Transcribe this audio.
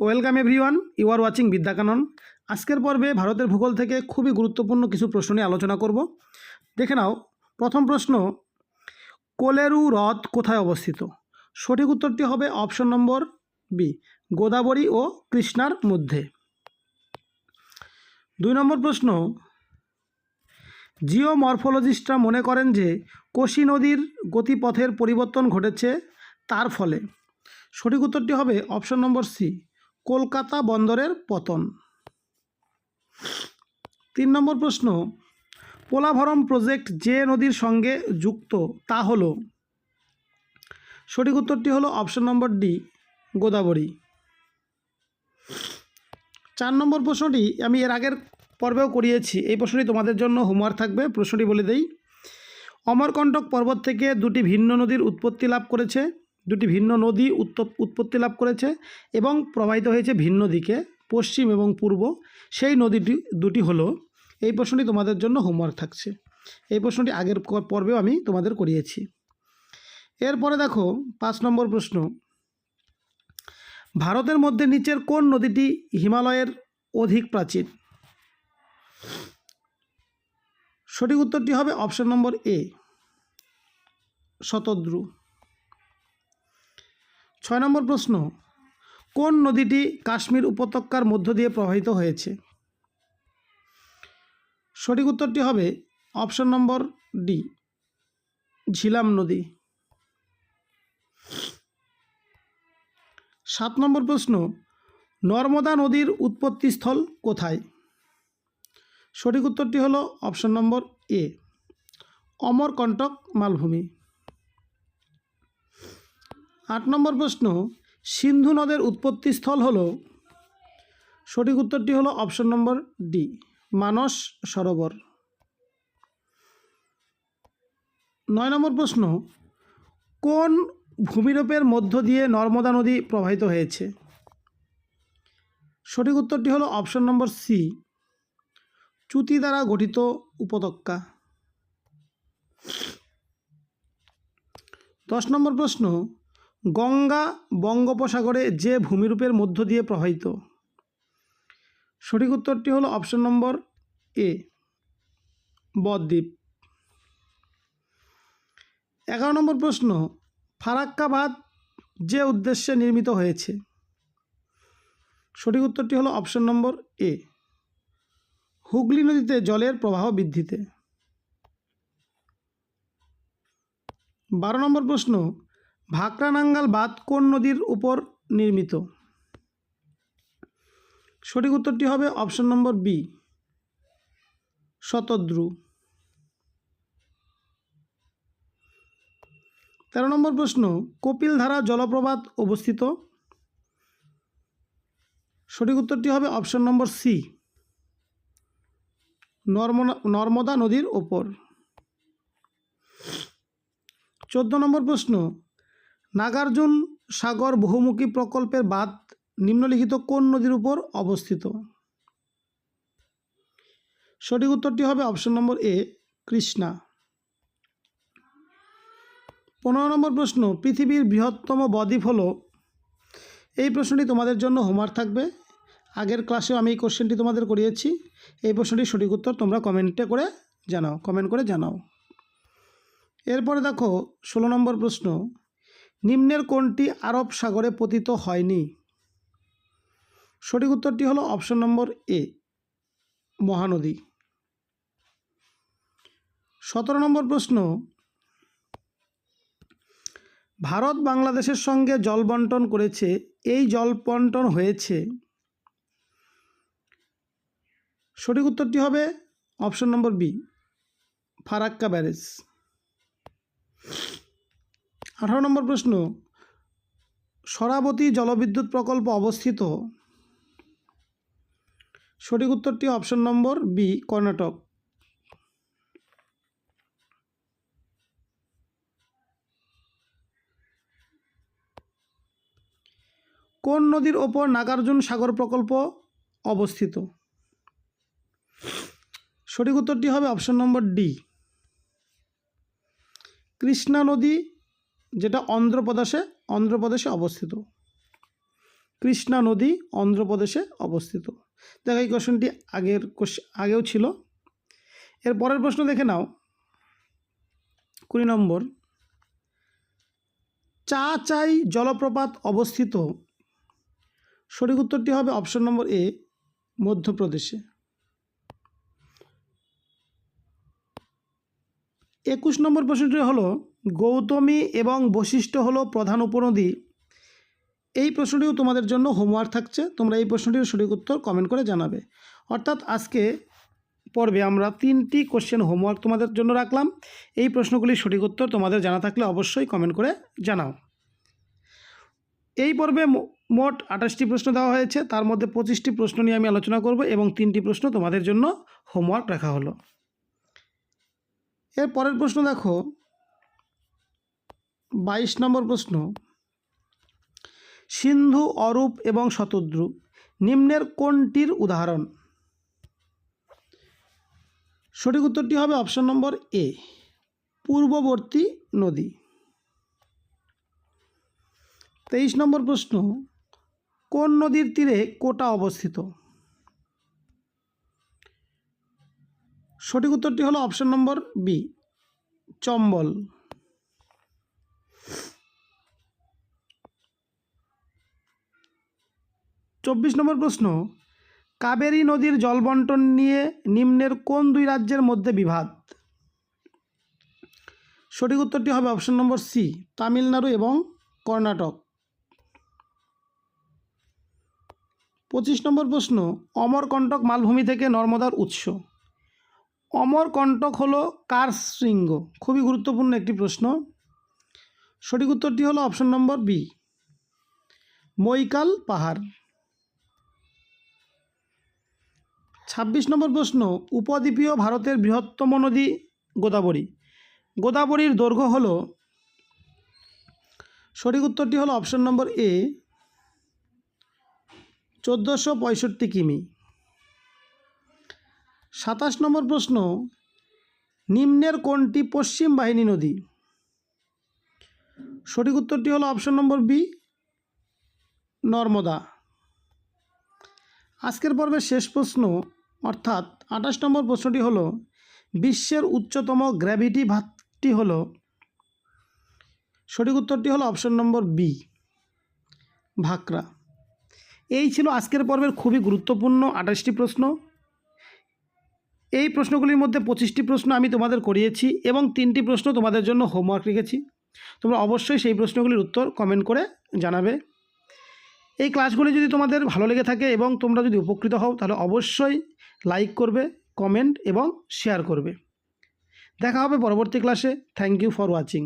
Welcome everyone you are watching Vidyakanan. আজকের পর্বে ভারতের ভূগোল থেকে খুবই গুরুত্বপূর্ণ কিছু প্রশ্ন নিয়ে আলোচনা করব। দেখে নাও, প্রথম প্রশ্ন, কোলেরু হ্রদ কোথায় অবস্থিত? সঠিক উত্তরটি হবে অপশন নম্বর বি গোদাবরী ও কৃষ্ণার মধ্যে। দুই নম্বর প্রশ্ন, জিওমরফোলজিস্টরা মনে করেন যে কোশি নদীর গতিপথের পরিবর্তন ঘটেছে, তার ফলে। সঠিক উত্তরটি হবে অপশন নম্বর সি কলকাতা বন্দরের পতন। তিন নম্বর প্রশ্ন, পোলাভরম প্রজেক্ট যে নদীর সঙ্গে যুক্ত, তা হল। সঠিক উত্তরটি হলো অপশন নম্বর ডি গোদাবরী। চার নম্বর প্রশ্নটি আমি এর আগের পর্বেও করিয়েছি। এই প্রশ্নটি তোমাদের জন্য হোমওয়ার্ক থাকবে। প্রশ্নটি বলে দেই, অমরকণ্টক পর্বত থেকে দুটি ভিন্ন নদীর উৎপত্তি লাভ করেছে। দুটি ভিন্ন নদী উৎপত্তি লাভ করেছে এবং প্রবাহিত হয়েছে ভিন্ন দিকে, পশ্চিম এবং পূর্ব। সেই নদীটি, দুটি হলো। এই প্রশ্নটি তোমাদের জন্য হোমওয়ার্ক থাকছে। এই প্রশ্নটি আগের পর্বেও আমি তোমাদের করিয়েছি। এরপরে দেখো, পাঁচ নম্বর প্রশ্ন। ভারতের মধ্যে নিচের কোন নদীটি হিমালয়ের অধিক প্রাচীন? সঠিক উত্তরটি হবে অপশন নম্বর এ, শতদ্রু। ছয় নম্বর প্রশ্ন, কোন নদীটি কাশ্মীর উপত্যকার মধ্য দিয়ে প্রবাহিত হয়েছে? সঠিক উত্তরটি হবে অপশন নম্বর ডি, ঝিলাম নদী। সাত নম্বর প্রশ্ন, নর্মদা নদীর উৎপত্তিস্থল কোথায়? সঠিক উত্তরটি হলো অপশন নম্বর এ, অমরকণ্টক মালভূমি। আট নম্বর প্রশ্ন, সিন্ধু নদের উৎপত্তিস্থল হল, সঠিক উত্তরটি হলো option number D Manas Sarovar. নয় নম্বর প্রশ্ন, কোন ভূমিরূপের মধ্য দিয়ে নর্মদা নদী প্রবাহিত হয়েছে? সঠিক উত্তরটি হলো অপশন নম্বর সি চ্যুতি দ্বারা গঠিত উপত্যকা। দশ নম্বর প্রশ্ন গঙ্গা বঙ্গোপসাগরে যে ভূমিরূপের মধ্য দিয়ে প্রবাহিত। সঠিক উত্তরটি হলো অপশন নম্বর এ, বদ্বীপ। এগারো নম্বর প্রশ্ন ফারাক্কা বাঁধ যে উদ্দেশ্যে নির্মিত হয়েছে? সঠিক উত্তরটি হলো অপশন নম্বর এ, হুগলি নদীতে জলের প্রবাহ বৃদ্ধিতে। বারো নম্বর প্রশ্ন ভাকরানাঙ্গাল বাঁধ কোন নদীর উপর নির্মিত? সঠিক উত্তরটি হবে অপশন নম্বর বি, শতদ্রু। তেরো নম্বর প্রশ্ন, কপিলধারা জলপ্রপাত অবস্থিত? সঠিক উত্তরটি হবে option number C Narmada Narmada নদীর ওপর চোদ্দ নম্বর প্রশ্ন নাগার্জুন সাগর বহুমুখী প্রকল্পের বাঁধ নিম্নলিখিত কোন নদীর উপর অবস্থিত? সঠিক উত্তরটি হবে অপশন নম্বর এ, কৃষ্ণা। পনেরো নম্বর প্রশ্ন, পৃথিবীর বৃহত্তম বদ্বীপ হল? এই প্রশ্নটি তোমাদের জন্য হোমওয়ার্ক থাকবে। আগের ক্লাসেও আমি এই কোশ্চেনটি তোমাদের করিয়েছি। এই প্রশ্নটির সঠিক উত্তর তোমরা কমেন্টে করে জানাও কমেন্ট করে জানাও। এরপরে দেখো, ষোলো নম্বর প্রশ্ন নিম্নের কোনটি আরব সাগরে পতিত হয়নি? সঠিক উত্তরটি হলো অপশন নম্বর এ, মহানদী। সতেরো নম্বর প্রশ্ন, ভারত বাংলাদেশের সঙ্গে জল বন্টন করেছে, এই জল বন্টন হয়েছে। সঠিক উত্তরটি হবে option number B, Farakka barrage. আঠারো নম্বর প্রশ্ন, সরাবতী জলবিদ্যুৎ প্রকল্প অবস্থিত? সঠিক উত্তরটি অপশন নম্বর বি, কর্ণাটক। কোন নদীর ওপর নাগার্জুন সাগর প্রকল্প অবস্থিত? সঠিক উত্তরটি হবে অপশন নম্বর ডি, কৃষ্ণা নদী যেটা অন্ধ্রপ্রদেশে অন্ধ্রপ্রদেশে অবস্থিত। কৃষ্ণা নদী অন্ধ্রপ্রদেশে অবস্থিত। দেখো এই কোশ্চেনটি আগের আগেও ছিল। এর পরের প্রশ্ন দেখে নাও। কুড়ি নম্বর। চা চাই জলপ্রপাত অবস্থিত। সঠিক উত্তরটি হবে অপশন নম্বর এ মধ্যপ্রদেশে। একুশ নম্বর প্রশ্নটি হলো, গৌতমী এবং বৈশিষ্ট্য হলো প্রধান উপনদী। এই প্রশ্নটিও তোমাদের জন্য হোমওয়ার্ক থাকছে, তোমরা এই প্রশ্নটির সঠিক উত্তর কমেন্ট করে জানাবে। অর্থাৎ আজকে পর্বে আমরা তিনটি কোশ্চেন হোমওয়ার্ক তোমাদের জন্য রাখলাম। এই প্রশ্নগুলির সঠিক উত্তর তোমাদের জানা থাকলে অবশ্যই কমেন্ট করে জানাও। এই পর্বে মোট আঠাশটি প্রশ্ন দেওয়া হয়েছে, তার মধ্যে পঁচিশটি প্রশ্ন নিয়ে আমি আলোচনা করব এবং তিনটি প্রশ্ন তোমাদের জন্য হোমওয়ার্ক রাখা হলো। এর পরের প্রশ্ন দেখো। বাইশ নম্বর প্রশ্ন। সিন্ধু, অরূপ এবং শতদ্রু নিম্নের কোনটির উদাহরণ? সঠিক উত্তরটি হবে অপশন নম্বর এ, পূর্ববর্তী নদী। তেইশ নম্বর প্রশ্ন, কোন নদীর তীরে কোটা অবস্থিত? সঠিক উত্তরটি হলো অপশন নম্বর বি, চম্বল। চব্বিশ নম্বর প্রশ্ন, কাবেরী নদীর জলবন্টন নিয়ে নিম্নের কোন দুই রাজ্যের মধ্যে বিভাদ সঠিক উত্তরটি হবে অপশন নম্বর সি, তামিলনাড়ু এবং কর্ণাটক। পঁচিশ নম্বর প্রশ্ন, অমরকণ্টক মালভূমি থেকে নর্মদার উৎস। অমরকণ্টক হলো কার শৃঙ্গ? খুবই গুরুত্বপূর্ণ একটি প্রশ্ন। সঠিক উত্তরটি হলো অপশন নম্বর বি, মৈকাল পাহাড়। ছাব্বিশ নম্বর প্রশ্ন, উপদ্বীপীয় ভারতের বৃহত্তম নদী গোদাবরী। গোদাবরীর দৈর্ঘ্য হল, সঠিক উত্তরটি হলো অপশন নম্বর এ, চোদ্দোশো পঁয়ষট্টি কিমি। সাতাশ নম্বর প্রশ্ন, নিম্নের কোনটি পশ্চিম বাহিনী নদী? সঠিক উত্তরটি হলো অপশন নম্বর বি নর্মদা। আজকের পর্বের শেষ প্রশ্ন, অর্থাৎ আঠাশ নম্বর প্রশ্নটি হলো, বিশ্বের উচ্চতম গ্র্যাভিটি ভাতটি হলো। সঠিক উত্তরটি হলো অপশন নম্বর বি ভাকরা। এই ছিল আজকের পর্বের খুবই গুরুত্বপূর্ণ আঠাশটি প্রশ্ন। এই প্রশ্নগুলির মধ্যে পঁচিশটি প্রশ্ন আমি তোমাদের করিয়েছি এবং তিনটি প্রশ্ন তোমাদের জন্য হোমওয়ার্ক রেখেছি। তোমরা অবশ্যই সেই প্রশ্নগুলির উত্তর কমেন্ট করে জানাবে। এই ক্লাসগুলি যদি তোমাদের ভালো লেগে থাকে এবং তোমরা যদি উপকৃত হও, তাহলে অবশ্যই লাইক করবে কমেন্ট এবং শেয়ার করবে। দেখা হবে পরবর্তী ক্লাসে থ্যাংক ইউ ফর ওয়াচিং